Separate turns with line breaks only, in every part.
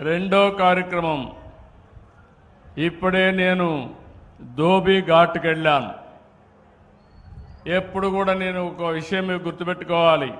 రెండో కార్యక్రమం. ఇప్పుడే నేను ధోబీ ఘాట్కి వెళ్ళాను. ఎప్పుడు కూడా నేను ఒక విషయం మీకు గుర్తుపెట్టుకోవాలి.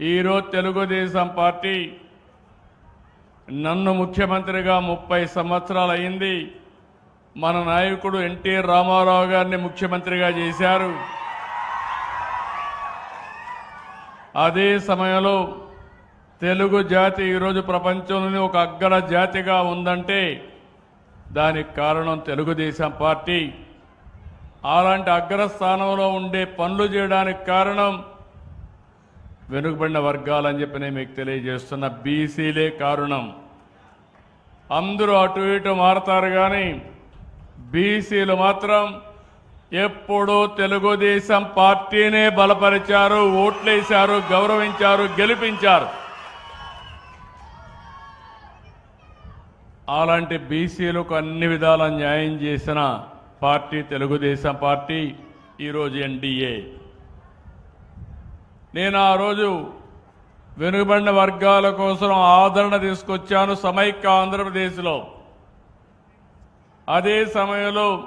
ఈరోజు తెలుగుదేశం పార్టీ నన్ను ముఖ్యమంత్రిగా ముప్పై సంవత్సరాలు అయింది. మన నాయకుడు ఎన్టీ రామారావు గారిని ముఖ్యమంత్రిగా చేశారు. అదే సమయంలో తెలుగు జాతి ఈరోజు ప్రపంచంలోని ఒక అగ్ర జాతిగా ఉందంటే దానికి కారణం తెలుగుదేశం పార్టీ. అలాంటి అగ్రస్థానంలో ఉండే పనులు చేయడానికి కారణం వెనుకబడిన వర్గాలని చెప్పి నేను మీకు తెలియజేస్తున్న బీసీలే కారణం. అందరూ అటు ఇటు మారతారు కానీ బీసీలు మాత్రం ఎప్పుడూ తెలుగుదేశం పార్టీనే బలపరిచారు ఓట్లేశారు గౌరవించారు గెలిపించారు. అలాంటి బీసీలకు అన్ని విధాల న్యాయం చేసిన పార్టీ తెలుగుదేశం పార్టీ ఈరోజు ఎన్డీఏ. నేను ఆ రోజు వెనుకబడిన వర్గాల కోసం ఆదరణ తీసుకొచ్చాను సమైక్య ఆంధ్రప్రదేశ్లో. అదే సమయంలో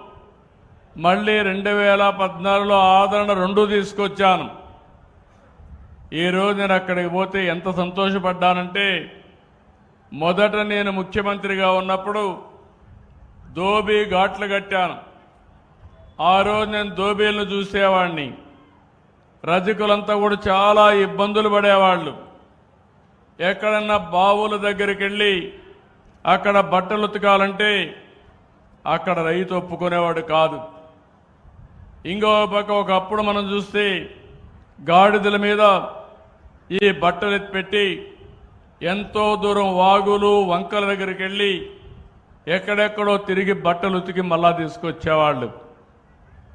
మళ్ళీ రెండు వేల పద్నాలుగులో ఆదరణ రెండు తీసుకొచ్చాను. ఈరోజు నేను అక్కడికి పోతే ఎంత సంతోషపడ్డానంటే మొదట నేను ముఖ్యమంత్రిగా ఉన్నప్పుడు దోబీ ఘాట్లు కట్టాను. ఆ రోజు నేను దోబీలను చూసేవాడిని రజకులంతా కూడా చాలా ఇబ్బందులు పడేవాళ్ళు. ఎక్కడన్నా బావుల దగ్గరికి వెళ్ళి అక్కడ బట్టలు ఉతకాలంటే అక్కడ రైతు ఒప్పుకునేవాడు కాదు. ఇంకో పక్క ఒకప్పుడు మనం చూస్తే గాడిదల మీద ఈ బట్టలు ఎత్తిపెట్టి ఎంతో దూరం వాగులు వంకల దగ్గరికి వెళ్ళి ఎక్కడెక్కడో తిరిగి బట్టలు ఉతికి మళ్ళా తీసుకొచ్చేవాళ్ళు.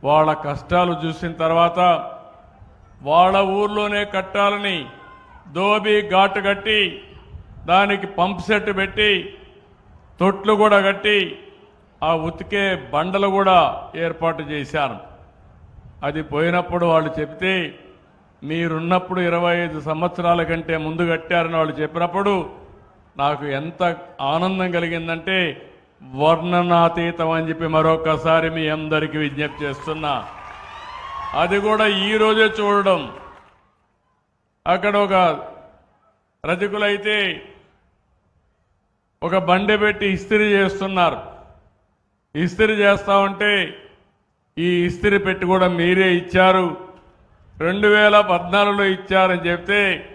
వాళ్ళ కష్టాలు చూసిన తర్వాత వాళ్ళ ఊర్లోనే కట్టాలని దోబి ఘాటు కట్టి దానికి పంప్ సెట్ పెట్టి తొట్లు కూడా కట్టి ఆ ఉతికే బండలు కూడా ఏర్పాటు చేశాను. అది పోయినప్పుడు వాళ్ళు చెప్తే మీరున్నప్పుడు ఇరవై ఐదు సంవత్సరాల కంటే ముందు కట్టారని వాళ్ళు చెప్పినప్పుడు నాకు ఎంత ఆనందం కలిగిందంటే వర్ణనాతీతం అని చెప్పి మరొకసారి మీ అందరికీ విజ్ఞప్తి చేస్తున్నా. అది కూడా ఈరోజే చూడడం. అక్కడ ఒక రజకులైతే ఒక బండి పెట్టి ఇస్త్రీ చేస్తున్నారు. ఇస్త్రీ చేస్తా ఉంటే ఈ ఇస్త్రీ పెట్టి కూడా మీరే ఇచ్చారు. రెండు వేల పద్నాలుగులో ఇచ్చారని చెప్తే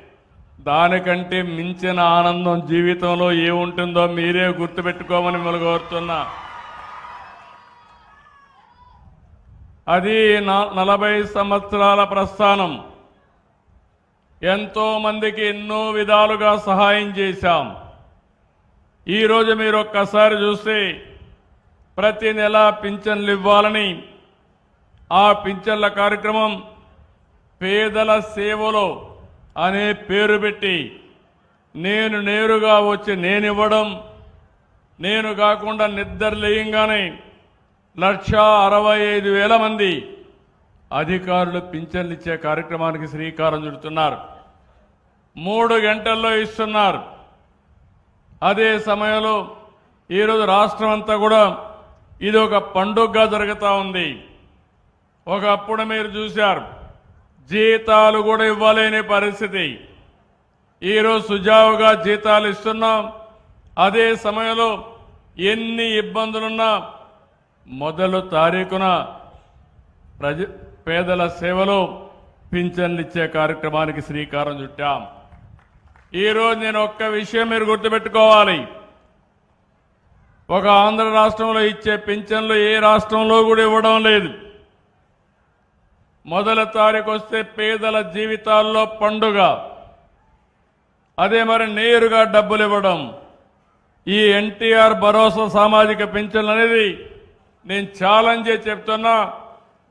దానికంటే మించిన ఆనందం జీవితంలో ఏముంటుందో మీరే గుర్తుపెట్టుకోమని మిమ్మల్ని కోరుతున్నా. అది నా- నలభై సంవత్సరాల ప్రస్థానం. ఎంతో మందికి ఎన్నో విధాలుగా సహాయం చేశాం. ఈరోజు మీరు ఒక్కసారి చూస్తే ప్రతి నెల పింఛన్లు ఇవ్వాలని ఆ పింఛన్ల కార్యక్రమం పేదల సేవలో అనే పేరు పెట్టి నేను నేరుగా వచ్చి నేను ఇవ్వడం నేను కాకుండా నిద్రలేయంగానే లక్షా లక్ష అరవై ఐదు వేల మంది అధికారులు పింఛన్లు ఇచ్చే కార్యక్రమానికి శ్రీకారం చుడుతున్నారు. మూడు గంటల్లో ఇస్తున్నారు. అదే సమయంలో ఈరోజు రాష్ట్రం అంతా కూడా ఇది ఒక పండుగగా జరుగుతూ ఉంది. ఒకప్పుడు మీరు చూశారు జీతాలు కూడా ఇవ్వలేని పరిస్థితి. ఈరోజు సుజావుగా జీతాలు ఇస్తున్నాం. అదే సమయంలో ఎన్ని ఇబ్బందులున్నా మొదలు తారీఖున ప్రజ పేదల సేవలో పింఛన్లు ఇచ్చే కార్యక్రమానికి శ్రీకారం చుట్టాం. ఈరోజు నేను ఒక్క విషయం మీరు గుర్తుపెట్టుకోవాలి. ఒక ఆంధ్ర రాష్ట్రంలో ఇచ్చే పింఛన్లు ఏ రాష్ట్రంలో కూడా ఇవ్వడం లేదు. మొదల తారీఖు వస్తే పేదల జీవితాల్లో పండుగ. అదే మరి నేరుగా డబ్బులు ఇవ్వడం ఈ ఎన్టీఆర్ భరోసా సామాజిక పింఛన్లు అనేది నేను ఛాలెంజ్ చెప్తున్నా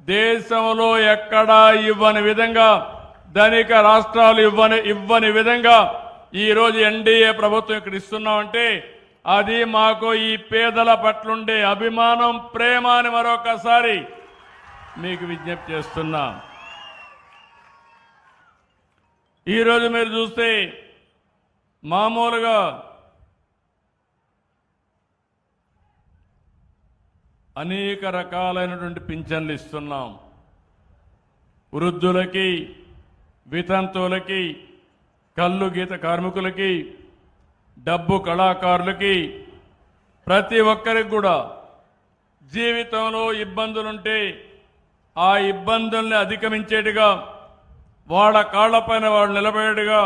దేశంలో ఎక్కడా ఇవ్వని విధంగా ధనిక రాష్ట్రాలు ఇవ్వని ఇవ్వని విధంగా ఈరోజు ఎన్డీఏ ప్రభుత్వం ఇక్కడ ఇస్తున్నామంటే అది మాకు ఈ పేదల పట్లుండే అభిమానం ప్రేమ అని మరొకసారి మీకు విజ్ఞప్తి చేస్తున్నా. ఈరోజు మీరు చూస్తే మామూలుగా అనేక రకాలైనటువంటి పింఛన్లు ఇస్తున్నాం. వృద్ధులకి వితంతువులకి కళ్ళు గీత కార్మికులకి డబ్బు కళాకారులకి ప్రతి ఒక్కరికి కూడా జీవితంలో ఇబ్బందులుంటే ఆ ఇబ్బందుల్ని అధిగమించేట్టుగా వాళ్ళ కాళ్ళపైన వాళ్ళు నిలబడేట్టుగా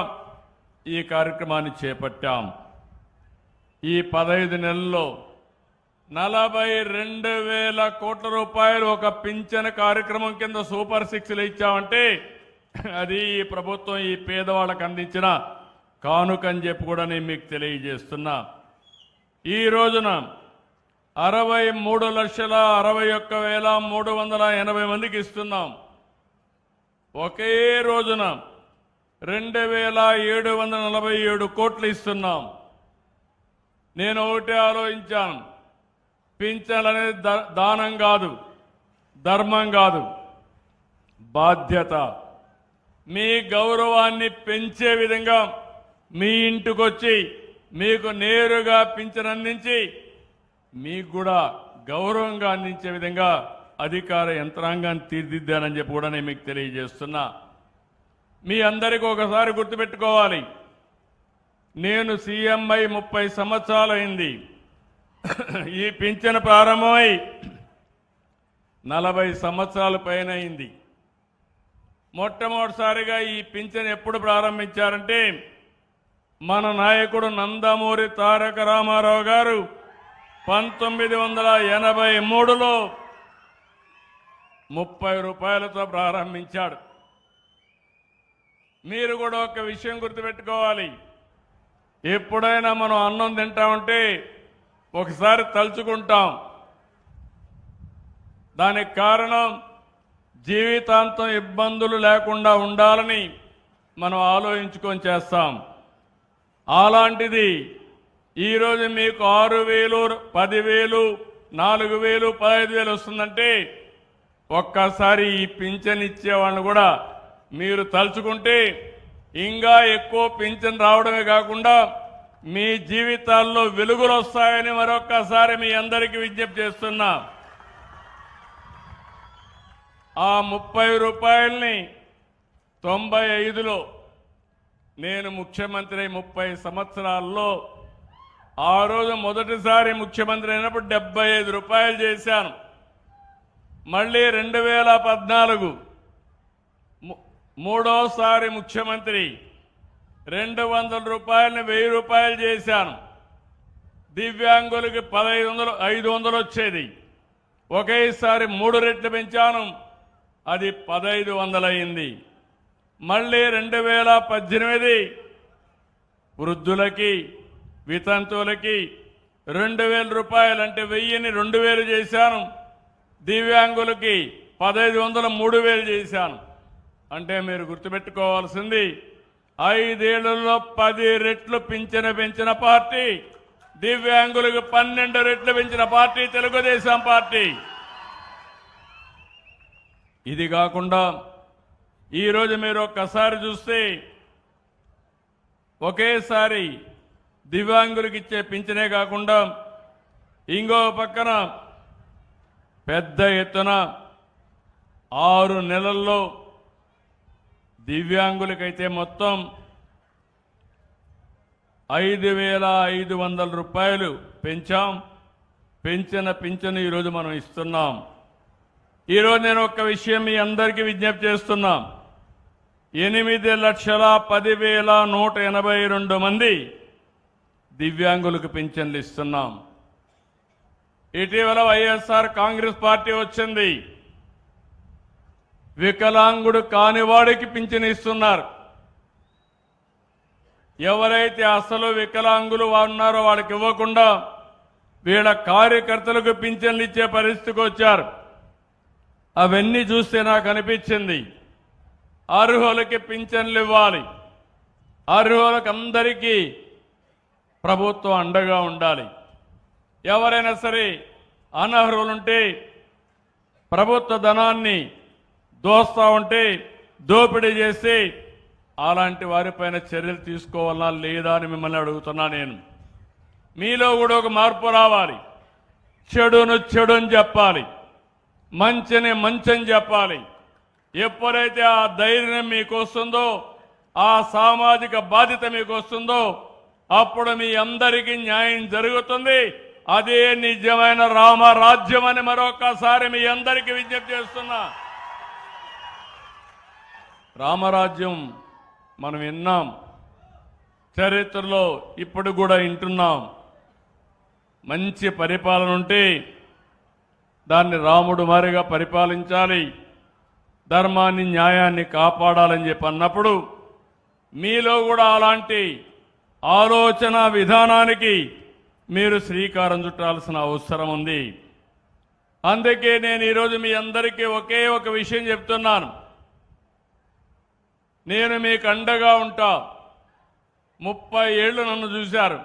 ఈ కార్యక్రమాన్ని చేపట్టాం. ఈ పదహైదు నెలల్లో నలభై రెండు వేల కోట్ల రూపాయలు ఒక పింఛన కార్యక్రమం కింద సూపర్ సిక్స్లు ఇచ్చామంటే అది ఈ ప్రభుత్వం ఈ పేదవాళ్ళకు అందించిన కానుకని చెప్పి కూడా నేను మీకు తెలియజేస్తున్నా. ఈ రోజున అరవై మూడు లక్షల అరవై ఒక్క వేల మూడు వందల ఎనభై మందికి ఇస్తున్నాం. ఒకే రోజున రెండు వేల ఏడు వందల నలభై ఏడు కోట్లు ఇస్తున్నాం. నేను ఒకటే ఆలోచించాను. పింఛన్ అనేది ద- దానం కాదు ధర్మం కాదు. బాధ్యత. మీ గౌరవాన్ని పెంచే విధంగా మీ ఇంటికొచ్చి మీకు నేరుగా పింఛన్ అందించి మీకు కూడా గౌరవంగా అందించే విధంగా అధికార యంత్రాంగాన్ని తీర్దిద్దానని చెప్పి కూడా నేను మీకు తెలియజేస్తున్నా. మీ అందరికీ ఒకసారి గుర్తుపెట్టుకోవాలి. నేను సీఎంఐ ముప్పై సంవత్సరాలైంది. ఈ పింఛన్ ప్రారంభమై నలభై సంవత్సరాల పైన అయింది మొట్టమొదటిసారిగా ఈ పింఛన్ ఎప్పుడు ప్రారంభించారంటే మన నాయకుడు నందమూరి తారక రామారావు గారు పంతొమ్మిది వందల ఎనభై మూడులో ముప్పై రూపాయలతో ప్రారంభించాడు. మీరు కూడా ఒక విషయం గుర్తుపెట్టుకోవాలి. ఎప్పుడైనా మనం అన్నం తింటామంటే ఒకసారి తలుచుకుంటాం. దానికి కారణం జీవితాంతం ఇబ్బందులు లేకుండా ఉండాలని మనం ఆలోచించుకొని చేస్తాం. అలాంటిది ఈరోజు మీకు ఆరు వేలు పదివేలు నాలుగు వేలు పదహైదు వేలు వస్తుందంటే ఒక్కసారి ఈ పింఛన్ ఇచ్చేవాడిని కూడా మీరు తలుచుకుంటే ఇంకా ఎక్కువ పింఛన్ రావడమే కాకుండా మీ జీవితాల్లో వెలుగులు వస్తాయని మరొక్కసారి మీ అందరికీ విజ్ఞప్తి చేస్తున్నా. ఆ ముప్పై రూపాయల్ని తొంభై ఐదులో నేను ముఖ్యమంత్రి అయి ముప్పై సంవత్సరాల్లో ఆ రోజు మొదటిసారి ముఖ్యమంత్రి అయినప్పుడు డెబ్బై ఐదు రూపాయలు చేశాను. మళ్ళీ రెండు వేల పద్నాలుగు మూడోసారి ముఖ్యమంత్రి రెండు వందల రూపాయలని వెయ్యి రూపాయలు చేశాను. దివ్యాంగులకి పదహైదు వందలు ఐదు వందలు వచ్చేది. ఒకేసారి మూడు రెట్లు పెంచాను. అది పదహైదు వందలయ్యింది. మళ్ళీ రెండు వేల పద్దెనిమిది వృద్ధులకి వితంతువులకి రెండు వేల రూపాయలు అంటే వెయ్యిని రెండు వేలు చేశాను. దివ్యాంగులకి పదహైదు వందల మూడు వేలు చేశాను. అంటే మీరు గుర్తుపెట్టుకోవాల్సింది ఐదేళ్ళలో పది రెట్లు పింఛన పెంచిన పార్టీ దివ్యాంగులకు పన్నెండు రెట్లు పెంచిన పార్టీ తెలుగుదేశం పార్టీ. ఇది కాకుండా ఈరోజు మీరు ఒక్కసారి చూస్తే ఒకేసారి దివ్యాంగులకు ఇచ్చే పింఛనే కాకుండా ఇంకో పక్కన పెద్ద ఎత్తున ఆరు నెలల్లో దివ్యాంగులకైతే మొత్తం ఐదు వేల ఐదు వందల రూపాయలు పెంచాం. పెంచిన పింఛను ఈరోజు మనం ఇస్తున్నాం. ఈరోజు నేను ఒక విషయం మీ అందరికీ విజ్ఞప్తి చేస్తున్నాం. ఎనిమిది లక్షల పదివేల నూట ఎనభై రెండు మంది దివ్యాంగులకు పింఛన్లు ఇస్తున్నాం. ఇటీవల వైఎస్ఆర్ కాంగ్రెస్ పార్టీ వచ్చింది. వికలాంగుడు కానివాడికి పింఛన్ ఇస్తున్నారు. ఎవరైతే అసలు వికలాంగులు ఉన్నారో వాళ్ళకి ఇవ్వకుండా వీళ్ళ కార్యకర్తలకు పింఛన్లు ఇచ్చే పరిస్థితికి వచ్చారు. అవన్నీ చూస్తే నాకు అనిపించింది. అర్హులకి పింఛన్లు ఇవ్వాలి. అర్హులకు అందరికీ ప్రభుత్వం అండగా ఉండాలి. ఎవరైనా సరే అనర్హులుంటే ప్రభుత్వ ధనాన్ని దోస్తూ ఉంటే దోపిడీ చేసి అలాంటి వారిపైన చర్యలు తీసుకోవాలా లేదా అని మిమ్మల్ని అడుగుతున్నా నేను. మీలో కూడా ఒక మార్పు రావాలి. చెడును చెడుని చెప్పాలి. మంచిని మంచని చెప్పాలి. ఎప్పుడైతే ఆ ధైర్యం మీకు వస్తుందో ఆ సామాజిక బాధ్యత మీకు వస్తుందో అప్పుడు మీ అందరికీ న్యాయం జరుగుతుంది. అదే నిజమైన రామరాజ్యం అని మరొకసారి మీ అందరికీ విజ్ఞప్తి చేస్తున్నా. రామరాజ్యం మనం విన్నాం. చరిత్రలో ఇప్పుడు కూడా వింటున్నాం. మంచి పరిపాలన ఉంటే దాన్ని రాముడు మారిగా పరిపాలించాలి. ధర్మాన్ని న్యాయాన్ని కాపాడాలని చెప్పి అన్నప్పుడు మీలో కూడా అలాంటి ఆలోచన విధానానికి మీరు శ్రీకారం చుట్టాల్సిన అవసరం ఉంది. అందుకే నేను ఈరోజు మీ అందరికీ ఒకే ఒక విషయం చెప్తున్నాను. నేను మీకు అండగా ఉంటా. ముప్పై ఏళ్ళు నన్ను చూశారు.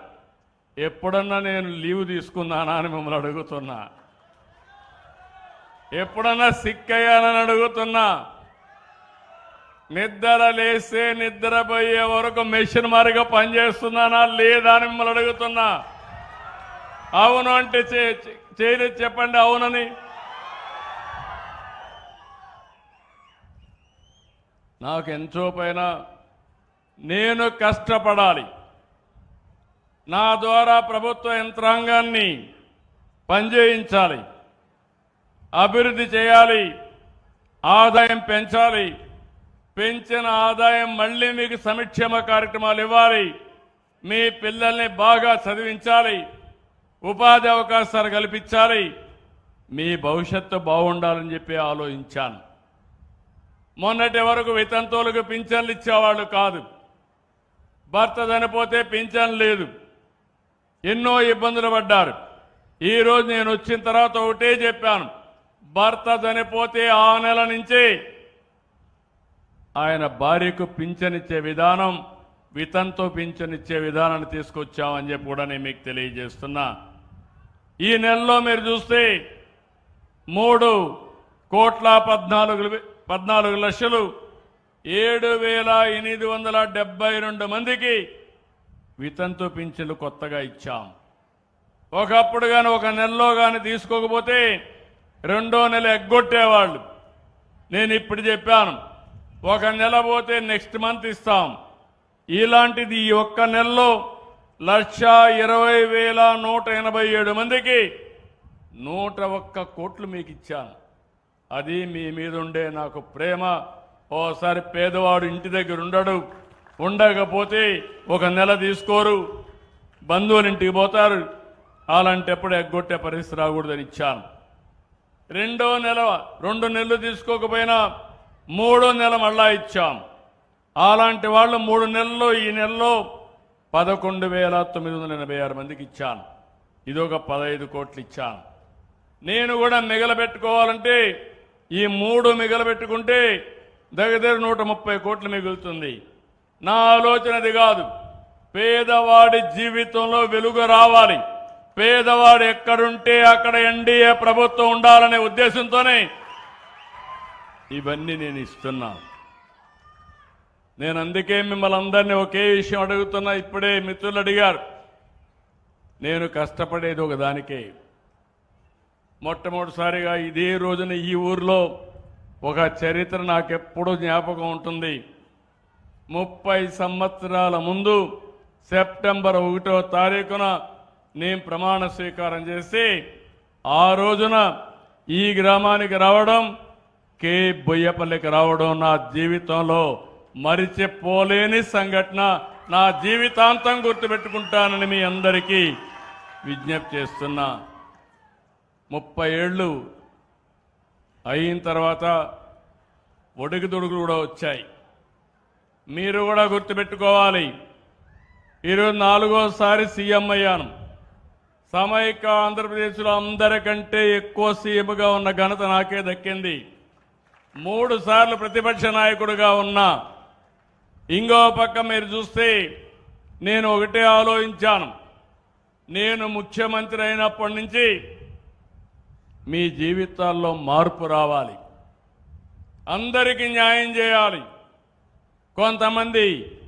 ఎప్పుడన్నా నేను లీవ్ తీసుకున్నానా అని మిమ్మల్ని అడుగుతున్నా. ఎప్పుడన్నా సిక్ అయ్యానని అడుగుతున్నా. నిద్ర లేస్తే నిద్రపోయే వరకు మెషిన్ మారిగా పనిచేస్తున్నానా లేదా అని మిమ్మల్ని అడుగుతున్నా. అవును అంటే చే- చేయలేదు చెప్పండి అవునని. నాకు ఎంతో పైన నేను కష్టపడాలి. నా ద్వారా ప్రభుత్వ యంత్రాంగాన్ని పనిచేయించాలి. అభివృద్ధి చేయాలి. ఆదాయం పెంచాలి. పెంచిన ఆదాయం మళ్ళీ మీకు సంక్షేమ కార్యక్రమాలు ఇవ్వాలి. మీ పిల్లల్ని బాగా చదివించాలి. ఉపాధి అవకాశాలు కల్పించాలి. మీ భవిష్యత్తు బాగుండాలని చెప్పి ఆలోచించాను. మొన్నటి వరకు వితంతువులకు పింఛన్లు ఇచ్చేవాళ్ళు కాదు. భర్త చనిపోతే పింఛన్ లేదు. ఎన్నో ఇబ్బందులు పడ్డారు. ఈరోజు నేను వచ్చిన తర్వాత ఒకటే చెప్పాను. భర్త చనిపోతే ఆ నెల నుంచి ఆయన భార్యకు పింఛనిచ్చే విధానం వితంతో పింఛనిచ్చే విధానాన్ని తీసుకొచ్చామని చెప్పి కూడా నేను మీకు తెలియజేస్తున్నా. ఈ నెలలో మీరు చూస్తే మూడు కోట్ల పద్నాలుగు పద్నాలుగు లక్షలు ఏడు వేల ఎనిమిది వందల డెబ్బై రెండు మందికి వితంతు పింఛన్లు కొత్తగా ఇచ్చాం. ఒకప్పుడు కానీ ఒక నెలలో కానీ తీసుకోకపోతే రెండో నెల ఎగ్గొట్టేవాళ్ళు. నేను ఇప్పుడు చెప్పాను ఒక నెల పోతే నెక్స్ట్ మంత్ ఇస్తాం. ఇలాంటిది ఈ ఒక్క నెలలో లక్ష ఇరవై వేల నూట ఎనభై ఏడు మందికి నూట ఒక్క కోట్లు మీకు ఇచ్చాను. అది మీ మీద ఉండే నాకు ప్రేమ. ఓసారి పేదవాడు ఇంటి దగ్గర ఉండడు. ఉండకపోతే ఒక నెల తీసుకోరు. బంధువుల ఇంటికి పోతారు. అలాంటప్పుడు ఎగ్గొట్టే పరిస్థితి రాకూడదని ఇచ్చాను. రెండో నెల రెండు నెలలు తీసుకోకపోయినా మూడో నెల మళ్ళా ఇచ్చాం. అలాంటి వాళ్ళు మూడు నెలల్లో ఈ నెలలో పదకొండు వేల తొమ్మిది వందల ఎనభై ఆరు మందికి ఇచ్చాను. ఒక పదహైదు కోట్లు ఇచ్చాను. నేను కూడా మిగలబెట్టుకోవాలంటే ఈ మూడు మిగలబెట్టుకుంటే దగ్గర దగ్గర నూట ముప్పై కోట్లు మిగులుతుంది. నా ఆలోచన అది కాదు. పేదవాడి జీవితంలో వెలుగు రావాలి. పేదవాడు ఎక్కడుంటే అక్కడ ఎన్డీఏ ప్రభుత్వం ఉండాలనే ఉద్దేశంతోనే ఇవన్నీ నేను ఇస్తున్నా. నేను అందుకే మిమ్మల్ని అందరినీ ఒకే విషయం అడుగుతున్నా ఇప్పుడే మిత్రులు అడిగారు. నేను కష్టపడేది ఒక దానికే. మొట్టమొదటిసారిగా ఇదే రోజున ఈ ఊర్లో ఒక చరిత్ర నాకెప్పుడూ జ్ఞాపకం ఉంటుంది. ముప్పై సంవత్సరాల ముందు సెప్టెంబర్ ఒకటో తారీఖున నేను ప్రమాణ స్వీకారం చేసి ఆ రోజున ఈ గ్రామానికి రావడం కే బొయ్యపల్లికి రావడం నా జీవితంలో మరిచిపోలేని సంఘటన. నా జీవితాంతం గుర్తుపెట్టుకుంటానని మీ అందరికీ విజ్ఞప్తి చేస్తున్నా. ముప్పై ఏళ్ళు అయిన తర్వాత ఒడుగుదొడుగులు కూడా వచ్చాయి. మీరు కూడా గుర్తుపెట్టుకోవాలి. ఈరోజు నాలుగోసారి సీఎం అయ్యాను. సమైక ఆంధ్రప్రదేశ్లో అందరికంటే ఎక్కువ సీఎంగా ఉన్న ఘనత నాకే దక్కింది. మూడు సార్లు ప్రతిపక్ష నాయకుడిగా ఉన్నా ఇంకో పక్క మీరు చూస్తే నేను ఒకటే ఆలోచించాను. నేను ముఖ్యమంత్రి అయినప్పటి నుంచి మీ జీవితాల్లో మార్పు రావాలి. అందరికీ న్యాయం చేయాలి. కొంతమంది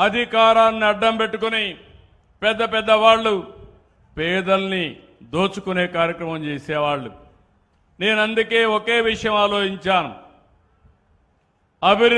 అధికారాన్ని అడ్డం పెట్టుకుని పెద్ద పెద్ద వాళ్ళు పేదల్ని దోచుకునే కార్యక్రమం చేసేవాళ్ళు. నేను అందుకే ఒకే విషయం ఆలోచించాను. అభివృద్ధి